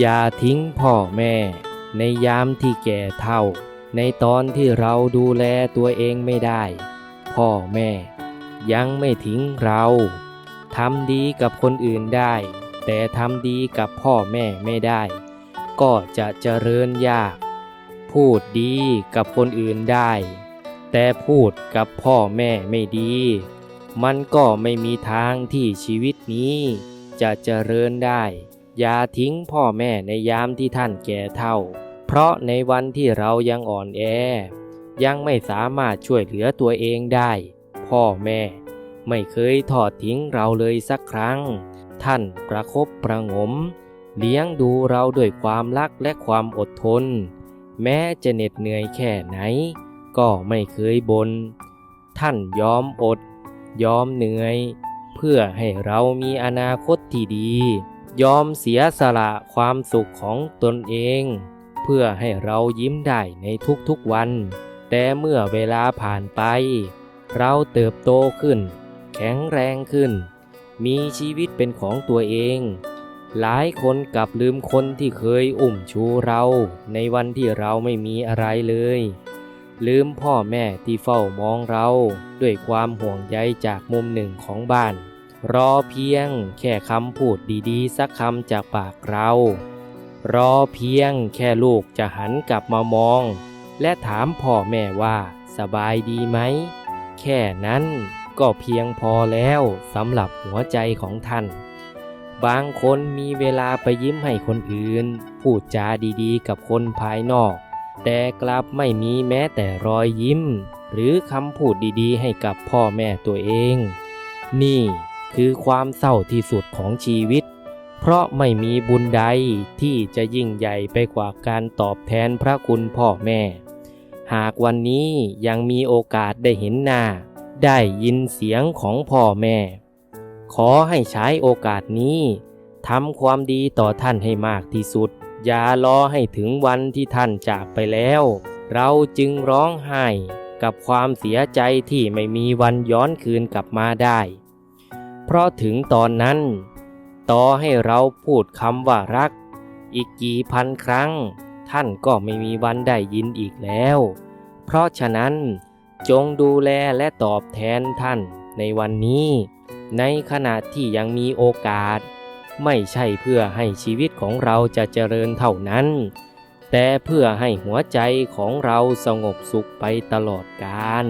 อย่าทิ้งพ่อแม่ ในยามที่แก่เฒ่า ในตอนที่เราดูแลตัวเองไม่ได้ พ่อแม่ ยังไม่ทิ้งเราทำดีกับคนอื่นได้ แต่ทำดีกับพ่อแม่ไม่ได้ ก็จะเจริญยาก พูดดีกับคนอื่นได้ แต่พูดกับพ่อแม่ไม่ดี มันก็ไม่มีทางที่ชีวิตนี้จะเจริญได้ อย่าทิ้งพ่อแม่ในยามที่ท่านแก่เฒ่า เพราะในวันที่เรายังอ่อนแอ ยังไม่สามารถช่วยเหลือตัวเองได้ พ่อแม่ไม่เคยทอดทิ้งเราเลยสักครั้ง ท่านประคบประงม เลี้ยงดูเราด้วยความรักและความอดทน แม้จะเหน็ดเหนื่อยแค่ไหน ก็ไม่เคยบน่นท่านยอมอด ยอมเหนื่อย เพื่อให้เรามีอนาคตที่ดี ยอมเสียสละความสุขของตนเอง เพื่อให้เรายิ้มได้ในทุกๆวัน แต่เมื่อเวลาผ่านไป เราเติบโตขึ้น แข็งแรงขึ้น มีชีวิตเป็นของตัวเอง หลายคนกลับลืมคนที่เคยอุ้มชูเรา ในวันที่เราไม่มีอะไรเลย ลืมพ่อแม่ที่เฝ้ามองเรา ด้วยความห่วงใยจากมุมหนึ่งของบ้าน รอเพียงแค่คำพูดดีๆ สักคำจากปากเรา รอเพียงแค่ลูกจะหันกลับมามอง และถามพ่อแม่ว่าสบายดีไหม แค่นั้นก็เพียงพอแล้วสำหรับหัวใจของท่าน บางคนมีเวลาไปยิ้มให้คนอื่น พูดจาดีๆ กับคนภายนอก แต่กลับไม่มีแม้แต่รอยยิ้ม หรือคำพูดดีๆ ให้กับพ่อแม่ตัวเอง นี่ คือความเศร้าที่สุดของชีวิต เพราะไม่มีบุญใดที่จะยิ่งใหญ่ไปกว่าการตอบแทนพระคุณพ่อแม่ หากวันนี้ยังมีโอกาสได้เห็นหน้า ได้ยินเสียงของพ่อแม่ ขอให้ใช้โอกาสนี้ทำความดีต่อท่านให้มากที่สุด อย่ารอให้ถึงวันที่ท่านจากไปแล้ว เราจึงร้องไห้กับความเสียใจที่ไม่มีวันย้อนคืนกลับมาได้ เพราะถึงตอนนั้น ต่อให้เราพูดคำว่ารัก อีกกี่พันครั้ง ท่านก็ไม่มีวันได้ยินอีกแล้ว เพราะฉะนั้นจงดูแลและตอบแทนท่านในวันนี้ ในขณะที่ยังมีโอกาส ไม่ใช่เพื่อให้ชีวิตของเราจะเจริญเท่านั้น แต่เพื่อให้หัวใจของเราสงบสุขไปตลอดกาล